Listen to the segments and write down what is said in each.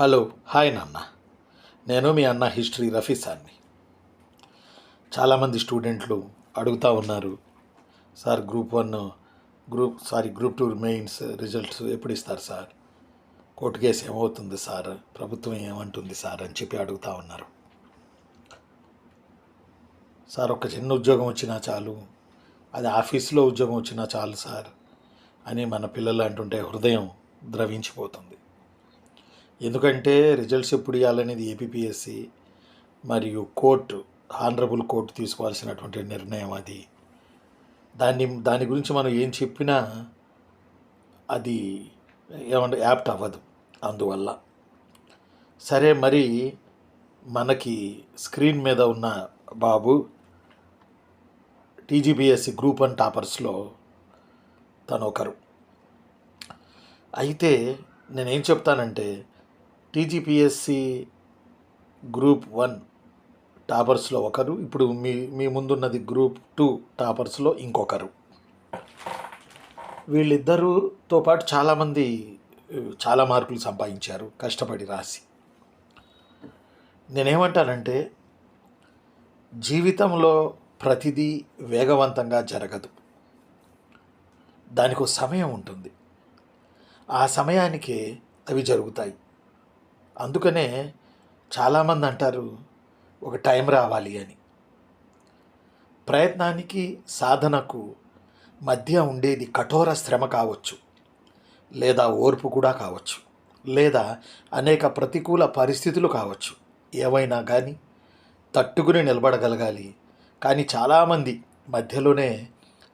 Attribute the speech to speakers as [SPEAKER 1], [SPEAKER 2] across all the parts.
[SPEAKER 1] Hello hi నాన్న. నేను మీ అన్న హిస్టరీ రఫీ సార్ని. చాలామంది స్టూడెంట్లు అడుగుతూ ఉన్నారు sir group one group sorry group two mains results ఎప్పుడు ఇస్తారు సార్? కోర్టు కేసు ఏమవుతుంది సార్? ప్రభుత్వం ఏమంటుంది సార్? అని చెప్పి అడుగుతూ ఉన్నారు. సార్ ఒక చిన్న ఉద్యోగం వచ్చినా చాలు. అది ఆఫీస్లో ఉద్యోగం వచ్చినా చాలు సార్ అని మన పిల్లలు అంటుంటే హృదయం ద్రవించిపోతుంది. ఎందుకంటే రిజల్ట్స్ ఎప్పుడు ఇవ్వాలనేది ఏపీఎస్సి మరియు కోర్టు హానరబుల్ కోర్టు తీసుకోవాల్సినటువంటి నిర్ణయం అది. దాన్ని దాని గురించి మనం ఏం చెప్పినా అది ఏమంటే యాప్ట్ అవ్వదు. అందువల్ల సరే మరి మనకి స్క్రీన్ మీద ఉన్న బాబు టీజీబీఎస్సి గ్రూప్ వన్ టాపర్స్లో తను ఒకరు అయితే నేనేం చెప్తానంటే టీజీపీఎస్సి గ్రూప్ వన్ టాపర్స్లో ఒకరు ఇప్పుడు మీ మీ ముందున్నది గ్రూప్ టూ టాపర్స్లో ఇంకొకరు. వీళ్ళిద్దరూతో పాటు చాలామంది చాలా మార్కులు సంపాదించారు కష్టపడి రాసి. నేనేమంటానంటే జీవితంలో ప్రతిదీ వేగవంతంగా జరగదు. దానికి సమయం ఉంటుంది. ఆ సమయానికే అవి జరుగుతాయి. అందుకనే చాలామంది అంటారు ఒక టైం రావాలి అని. ప్రయత్నానికి సాధనకు మధ్య ఉండేది కఠోర శ్రమ కావచ్చు లేదా ఓర్పు కూడా కావచ్చు లేదా అనేక ప్రతికూల పరిస్థితులు కావచ్చు. ఏవైనా కానీ తట్టుకుని నిలబడగలగాలి. కానీ చాలామంది మధ్యలోనే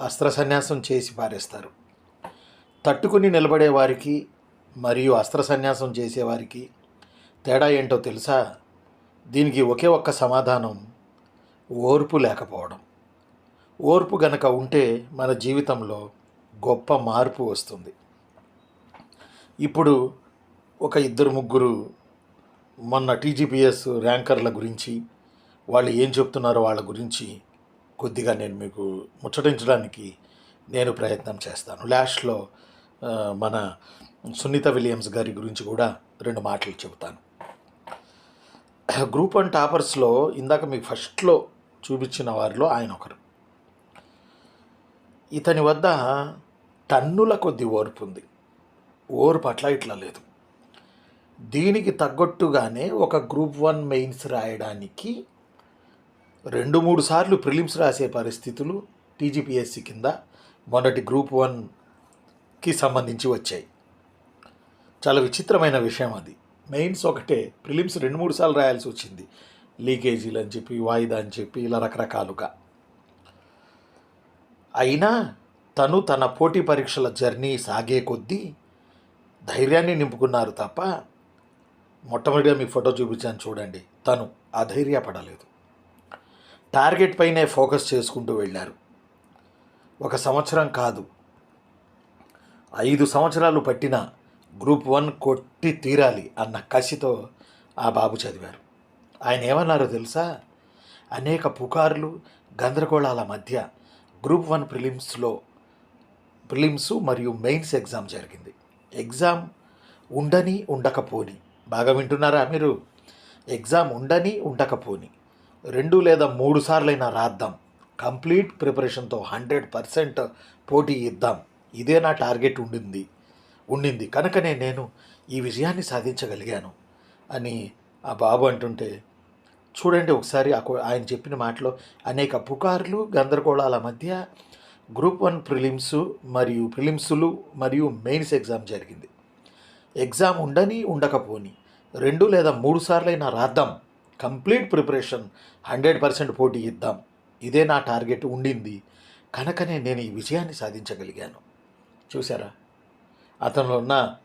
[SPEAKER 1] అస్త్ర సన్యాసం చేసి పారేస్తారు. తట్టుకుని నిలబడే వారికి మరియు అస్త్ర సన్యాసం చేసేవారికి తేడా ఏంటో తెలుసా? దీనికి ఒకే ఒక్క సమాధానం ఓర్పు లేకపోవడం. ఓర్పు గనక ఉంటే మన జీవితంలో గొప్ప మార్పు వస్తుంది. ఇప్పుడు ఒక ఇద్దరు ముగ్గురు మొన్న టీజీపీఎస్ ర్యాంకర్ల గురించి వాళ్ళు ఏం చెప్తున్నారో వాళ్ళ గురించి కొద్దిగా నేను మీకు ముచ్చటించడానికి నేను ప్రయత్నం చేస్తాను. లాస్ట్లో మన సునీత విలియమ్స్ గారి గురించి కూడా రెండు మాటలు చెబుతాను. గ్రూప్ వన్ టాపర్స్లో ఇందాక మీకు ఫస్ట్లో చూపించిన వారిలో ఆయన ఒకరు. ఇతని వద్ద టన్నుల కొద్ది ఓర్పు ఉంది. ఓర్పు అట్లా ఇట్లా లేదు. దీనికి తగ్గట్టుగానే ఒక గ్రూప్ వన్ మెయిన్స్ రాయడానికి రెండు మూడు సార్లు ప్రిలిమ్స్ రాసే పరిస్థితులు టీజీపీఎస్సి కింద మొదటి గ్రూప్ వన్కి సంబంధించి వచ్చాయి. చాలా విచిత్రమైన విషయం అది. మెయిన్స్ ఒకటే ప్రిలిమ్స్ రెండు మూడు సార్లు రాయాల్సి వచ్చింది. లీకేజీలు అని చెప్పి వాయిదా అని చెప్పి ఇలా రకరకాలుగా. అయినా తను తన పోటీ పరీక్షల జర్నీ సాగే కొద్దీ ధైర్యాన్ని నింపుకున్నారు తప్ప మొట్టమొదటిగా మీ ఫోటో చూపించాను చూడండి. తను అధైర్యపడలేదు. టార్గెట్ పైనే ఫోకస్ చేసుకుంటూ వెళ్ళారు. ఒక సంవత్సరం కాదు. ఐదు సంవత్సరాలు పట్టిన గ్రూప్ వన్ కొట్టి తీరాలి అన్న కసితో ఆ బాబు చదివారు. ఆయన ఏమన్నారో తెలుసా? అనేక పుకార్లు గందరగోళాల మధ్య గ్రూప్ వన్ ప్రిలిమ్స్లో ప్రిలిమ్స్ మరియు మెయిన్స్ ఎగ్జామ్ జరిగింది. ఎగ్జామ్ ఉండని ఉండకపోని. బాగా వింటున్నారా మీరు? ఎగ్జామ్ ఉండని ఉండకపోని. రెండు లేదా మూడు సార్లైనా రాద్దాం. కంప్లీట్ ప్రిపరేషన్తో హండ్రెడ్ పర్సెంట్ పోటీ ఇద్దాం. ఇదే నా టార్గెట్ ఉండింది. ఉండింది. కనుకనే నేను ఈ విజయాన్ని సాధించగలిగాను అని ఆ బాబు అంటుంటే చూడండి ఒకసారి ఆయన చెప్పిన మాటలో అనేక పుకార్లు గందరగోళాల మధ్య గ్రూప్ వన్ ప్రిలిమ్స్ మరియు ప్రిలిమ్స్లు మరియు మెయిన్స్ ఎగ్జామ్ జరిగింది. ఎగ్జామ్ ఉండని ఉండకపోని రెండు లేదా మూడు సార్లైనా రాద్దాం. కంప్లీట్ ప్రిపరేషన్ హండ్రెడ్ పర్సెంట్ పోటీ ఇద్దాం. ఇదే నా టార్గెట్ ఉండింది. కనుకనే నేను ఈ విజయాన్ని సాధించగలిగాను. చూసారా అతనిలో ఉన్న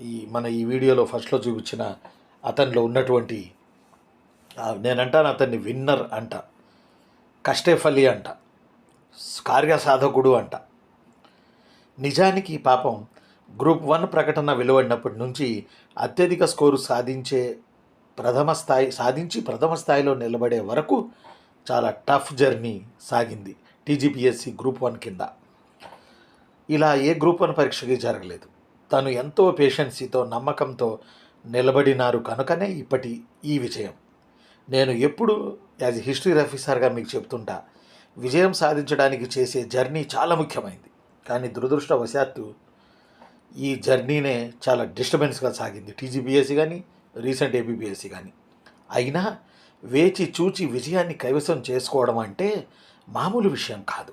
[SPEAKER 1] ఈ మన ఈ వీడియోలో ఫస్ట్లో చూపించిన అతనిలో ఉన్నటువంటి నేనంటాను అతన్ని విన్నర్ అంట. కష్టేఫలి అంట. కార్యసాధకుడు అంట. నిజానికి పాపం గ్రూప్ వన్ ప్రకటన వెలువడినప్పటి నుంచి అత్యధిక స్కోరు సాధించే ప్రథమ స్థాయి సాధించి ప్రథమ స్థాయిలో నిలబడే వరకు చాలా టఫ్ జర్నీ సాగింది టీజీపీఎస్సి గ్రూప్ వన్ కింద. ఇలా ఏ గ్రూప్ వన్ పరీక్షకి జరగలేదు. తను ఎంతో పేషెన్సీతో నమ్మకంతో నిలబడినారు కనుకనే ఇప్పటి ఈ విజయం. నేను ఎప్పుడు యాజ్ హిస్టరీ ఆఫీసర్గా మీకు చెప్తుంటా విజయం సాధించడానికి చేసే జర్నీ చాలా ముఖ్యమైనది కానీ దురదృష్టవశాత్తు ఈ జర్నీనే చాలా డిస్టర్బెన్స్గా సాగింది. టీజీబీఎస్సీ కానీ రీసెంట్ ఏబీబీఎస్సీ కానీ అయినా వేచి చూచి విజయాన్ని కైవసం చేసుకోవడం అంటే మామూలు విషయం కాదు.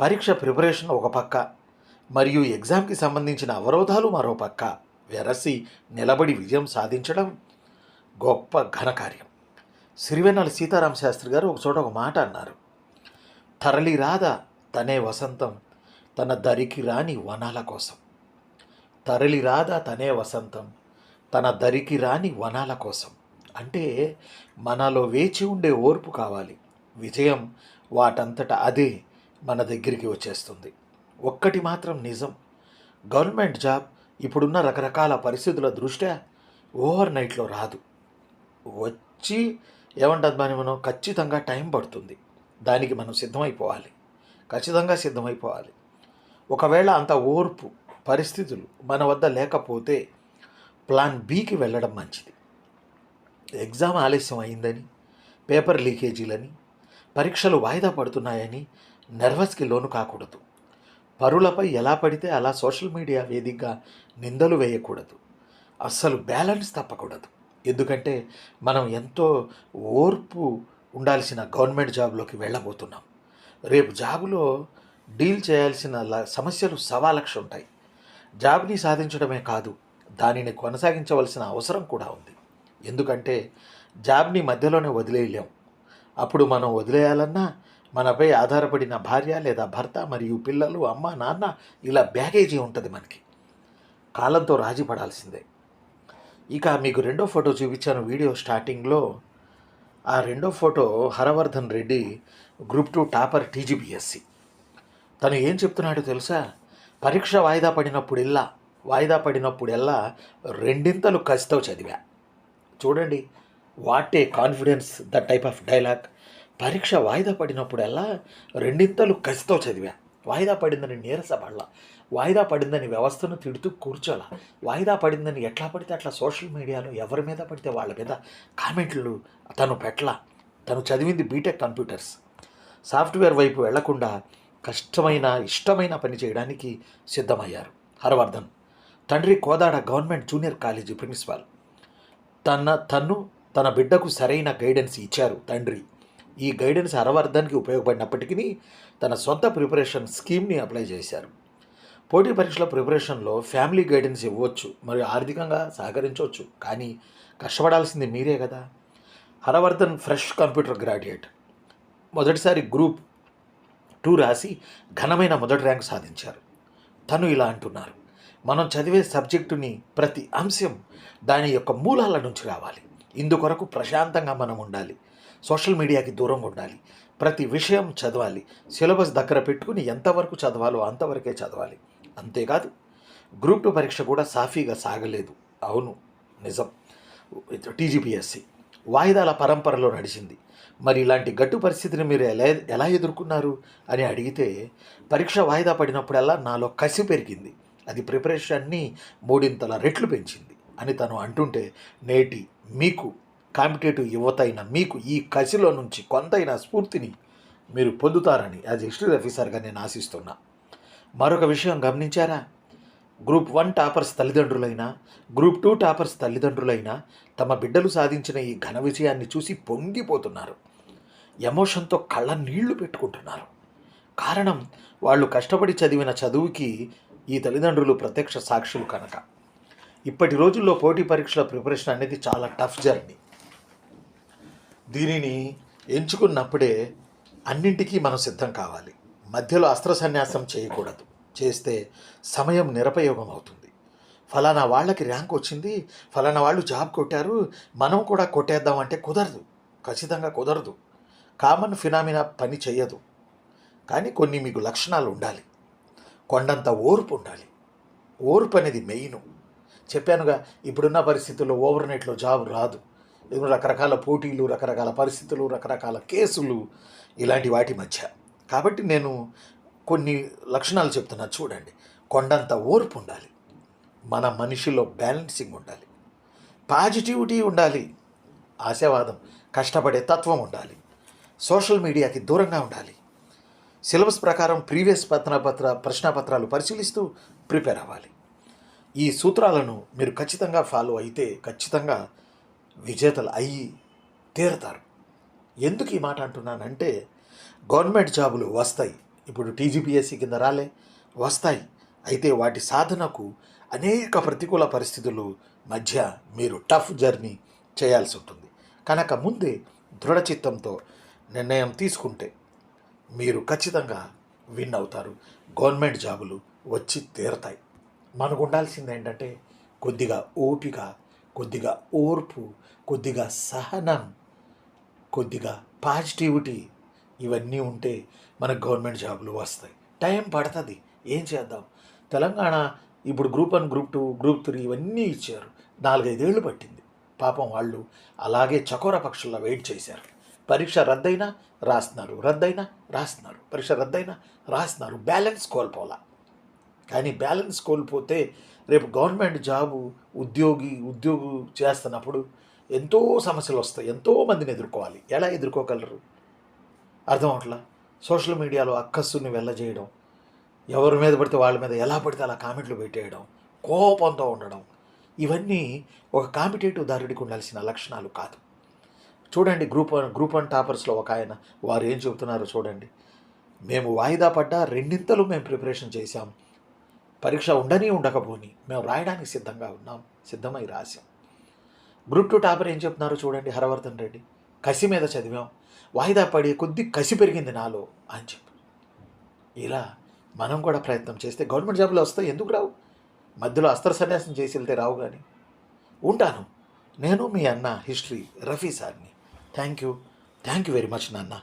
[SPEAKER 1] పరీక్ష ప్రిపరేషన్ ఒక పక్క మరియు ఎగ్జామ్కి సంబంధించిన అవరోధాలు మరో పక్క. వెరసి నిలబడి విజయం సాధించడం గొప్ప ఘనకార్యం సిరివెన్నెల సీతారామ శాస్త్రి గారు ఒకచోట ఒక మాట అన్నారు. తరలి రాధ తనే వసంతం తన దరికి రాని వనాల కోసం. తరలి రాధ తనే వసంతం తన దరికి రాని వనాల కోసం. అంటే మనలో వేచి ఉండే ఓర్పు కావాలి. విజయం వాటంతట అదే మన దగ్గరికి వచ్చేస్తుంది. ఒక్కటి మాత్రం నిజం. గవర్నమెంట్ జాబ్ ఇప్పుడున్న రకరకాల పరిస్థితుల దృష్ట్యా ఓవర్ నైట్లో రాదు. వచ్చి ఏమంటుంది మరి మనం? ఖచ్చితంగా టైం పడుతుంది. దానికి మనం సిద్ధమైపోవాలి. ఖచ్చితంగా సిద్ధమైపోవాలి. ఒకవేళ అంత ఓర్పు పరిస్థితులు మన వద్ద లేకపోతే ప్లాన్ బికి వెళ్ళడం మంచిది. ఎగ్జామ్ ఆలస్యం అయిందని పేపర్ లీకేజీలని పరీక్షలు వాయిదా పడుతున్నాయని నర్వస్కి లోను కాకూడదు. పరులపై ఎలా పడితే అలా సోషల్ మీడియా వేదికగా నిందలు వేయకూడదు. అస్సలు బ్యాలెన్స్ తప్పకూడదు. ఎందుకంటే మనం ఎంతో ఓర్పు ఉండాల్సిన గవర్నమెంట్ జాబ్లోకి వెళ్ళబోతున్నాం. రేపు జాబులో డీల్ చేయాల్సిన సమస్యలు సవా లక్ష ఉంటాయి. జాబ్ని సాధించడమే కాదు దానిని కొనసాగించవలసిన అవసరం కూడా ఉంది. ఎందుకంటే జాబ్ని మధ్యలోనే వదిలేయలేం. అప్పుడు మనం వదిలేయాలన్నా మనపై ఆధారపడిన భార్య లేదా భర్త మరియు పిల్లలు అమ్మ నాన్న ఇలా బ్యాగేజీ ఉంటుంది మనకి. కాలంతో రాజీ పడాల్సిందే. ఇక మీకు రెండో ఫోటో చూపించాను వీడియో స్టార్టింగ్లో. ఆ రెండో photo Haravardhan Reddy group two topper TGPSC తను ఏం చెప్తున్నాడో తెలుసా? పరీక్ష వాయిదా పడినప్పుడెల్లా వాయిదా పడినప్పుడెల్లా రెండింతలు కసితో చదివా. చూడండి what a confidence the type of dialogue. పరీక్ష వాయిదా పడినప్పుడల్లా రెండింతలు కసితో చదివా. వాయిదా పడిందని నీరసపడలా వాయిదా పడిందని వ్యవస్థను తిడుతూ కూర్చోలా. వాయిదా పడిందని ఎట్లా పడితే అట్లా సోషల్ మీడియాలో ఎవరి మీద పడితే వాళ్ళ మీద కామెంట్లు తను పెట్టలా. తను చదివింది బీటెక్ కంప్యూటర్స్. సాఫ్ట్వేర్ వైపు వెళ్ళకుండా కష్టమైన ఇష్టమైన పని చేయడానికి సిద్ధమయ్యారు. హరవర్ధన్. తండ్రి Kodada government junior college principal. తన తన్ను తన బిడ్డకు సరైన గైడెన్స్ ఇచ్చారు తండ్రి. ఈ గైడెన్స్ హరవర్ధన్కి ఉపయోగపడినప్పటికీ తన సొంత ప్రిపరేషన్ స్కీమ్ని అప్లై చేశారు. పోటీ పరీక్షల ప్రిపరేషన్లో ఫ్యామిలీ గైడెన్స్ ఇవ్వచ్చు మరియు ఆర్థికంగా సహకరించవచ్చు కానీ కష్టపడాల్సింది మీరే కదా. Haravardhan fresh computer graduate. మొదటిసారి గ్రూప్ టూ రాసి ఘనమైన మొదటి ర్యాంక్ సాధించారు. తను ఇలా అంటున్నారు మనం చదివే సబ్జెక్టుని ప్రతి అంశం దాని యొక్క మూలాల నుంచి రావాలి. ఇందుకొరకు ప్రశాంతంగా మనం ఉండాలి. సోషల్ మీడియాకి దూరంగా ఉండాలి. ప్రతి విషయం చదవాలి. సిలబస్ దగ్గర పెట్టుకుని ఎంతవరకు చదవాలో అంతవరకే చదవాలి. అంతేకాదు గ్రూప్ టూ పరీక్ష కూడా సాఫీగా సాగలేదు. అవును నిజం. టీజీపీఎస్సి. వాయిదాల పరంపరలో నడిచింది. మరి ఇలాంటి గట్టు పరిస్థితిని మీరు ఎలా ఎలా ఎదుర్కొన్నారు అని అడిగితే పరీక్ష వాయిదా పడినప్పుడల్లా నాలో కసి పెరిగింది. అది ప్రిపరేషన్ని మూడింతల రెట్లు పెంచింది అని తను అంటుంటే నేటి మీకు కాంపిటేటివ్ యువత అయిన మీకు ఈ కసిలో నుంచి కొంతైనా స్ఫూర్తిని మీరు పొందుతారని యాజ్ హిస్టరీ ఆఫీసర్గా నేను ఆశిస్తున్నా. మరొక విషయం గమనించారా? గ్రూప్ వన్ టాపర్స్ తల్లిదండ్రులైనా గ్రూప్ టూ టాపర్స్ తల్లిదండ్రులైనా తమ బిడ్డలు సాధించిన ఈ ఘన విజయాన్ని చూసి పొంగిపోతున్నారు. ఎమోషన్తో కళ్ళ నీళ్ళు పెట్టుకుంటున్నారు. కారణం వాళ్ళు కష్టపడి చదివిన చదువుకి ఈ తల్లిదండ్రులు ప్రత్యక్ష సాక్షులు కనుక. ఇప్పటి రోజుల్లో పోటీ పరీక్షల ప్రిపరేషన్ అనేది చాలా టఫ్ జర్నీ. దీనిని ఎంచుకున్నప్పుడే అన్నింటికీ మనం సిద్ధం కావాలి. మధ్యలో అస్త్ర సన్యాసం చేయకూడదు. చేస్తే సమయం నిరపయోగం అవుతుంది ఫలానా వాళ్ళకి ర్యాంక్ వచ్చింది ఫలానా వాళ్ళు జాబ్ కొట్టారు మనం కూడా కొట్టేద్దాం అంటే కుదరదు. ఖచ్చితంగా కుదరదు. కామన్ ఫినామినా పని చేయదు కానీ కొన్ని మీకు లక్షణాలు ఉండాలి. కొండంత ఓర్పు ఉండాలి. ఓర్పు అనేది మెయిన్. చెప్పానుగా ఇప్పుడున్న పరిస్థితుల్లో ఓవర్ నైట్లో జాబ్ రాదు. రకరకాల పోటీలు రకరకాల పరిస్థితులు రకరకాల కేసులు ఇలాంటి వాటి మధ్య. కాబట్టి నేను కొన్ని లక్షణాలు చెప్తున్నా చూడండి. కొండంత ఓర్పు ఉండాలి. మన మనిషిలో బ్యాలెన్సింగ్ ఉండాలి. పాజిటివిటీ ఉండాలి. ఆశావాదం కష్టపడే తత్వం ఉండాలి. సోషల్ మీడియాకి దూరంగా ఉండాలి. సిలబస్ ప్రకారం ప్రీవియస్ పత్రపత్ర ప్రశ్నపత్రాలు పరిశీలిస్తూ ప్రిపేర్ అవ్వాలి. ఈ సూత్రాలను మీరు ఖచ్చితంగా ఫాలో అయితే ఖచ్చితంగా విజేతలు అయ్యి తీరుతారు. ఎందుకు ఈ మాట అంటున్నానంటే గవర్నమెంట్ జాబులు వస్తాయి. ఇప్పుడు టీజీపీఎస్సీ కింద రాలే వస్తాయి. అయితే వాటి సాధనకు అనేక ప్రతికూల పరిస్థితులు మధ్య మీరు టఫ్ జర్నీ చేయాల్సి ఉంటుంది. కనుక ముందే దృఢచిత్తంతో నిర్ణయం తీసుకుంటే మీరు ఖచ్చితంగా విన్ అవుతారు. గవర్నమెంట్ జాబులు వచ్చి తీరతాయి. మనకు ఉండాల్సింది ఏంటంటే కొద్దిగా ఓపిక కొద్దిగా ఓర్పు కొద్దిగా సహనం కొద్దిగా పాజిటివిటీ ఇవన్నీ ఉంటే మనకు గవర్నమెంట్ జాబులు వస్తాయి. టైం పడుతుంది. ఏం చేద్దాం? తెలంగాణ ఇప్పుడు group one group two group three ఇవన్నీ ఇచ్చారు. నాలుగైదేళ్ళు పట్టింది. పాపం వాళ్ళు అలాగే చకోర పక్షుల్లో వెయిట్ చేశారు. పరీక్ష రద్దయినా రాస్తున్నారు. రద్దయినా రాస్తున్నారు. పరీక్ష రద్దయినా రాస్తున్నారు. బ్యాలెన్స్ కోల్పోలా కానీ బ్యాలెన్స్ కోల్పోతే రేపు గవర్నమెంట్ జాబు ఉద్యోగి ఉద్యోగం చేస్తున్నప్పుడు ఎంతో సమస్యలు వస్తాయి. ఎంతో మందిని ఎదుర్కోవాలి. ఎలా ఎదుర్కోగలరు? అర్థం అవట్లా? సోషల్ మీడియాలో అక్కస్సుని వెళ్ళజేయడం ఎవరి మీద పడితే వాళ్ళ మీద ఎలా పడితే అలా కామెంట్లు పెట్టేయడం కోపంతో ఉండడం ఇవన్నీ ఒక కాంపిటేటివ్ దారుడికి ఉండాల్సిన లక్షణాలు కాదు. చూడండి గ్రూప్ గ్రూప్ వన్ టాపర్స్లో ఒక ఆయన వారు ఏం చెబుతున్నారో చూడండి. మేము వాయిదా పడ్డా రెండింతలు మేము ప్రిపరేషన్ చేశాం. పరీక్ష ఉండని ఉండకపోని మేము రాయడానికి సిద్ధంగా ఉన్నాం. సిద్ధమై రాశాం. గ్రూప్ టూ టాపర్ ఏం చెప్తున్నారో చూడండి హరవర్ధన్ రెడ్డి. కసి మీద చదివాం. వాయిదా పడి కొద్ది కసి పెరిగింది నాలో అని చెప్పి. ఇలా మనం కూడా ప్రయత్నం చేస్తే గవర్నమెంట్ జాబులు వస్తాయి ఎందుకు రావు? మధ్యలో అస్త్ర సన్యాసం చేసి వెళ్తే రావు కానీ ఉంటాను. నేను మీ అన్న హిస్టరీ రఫీ సార్ని. Thank you thank you very much నాన్న.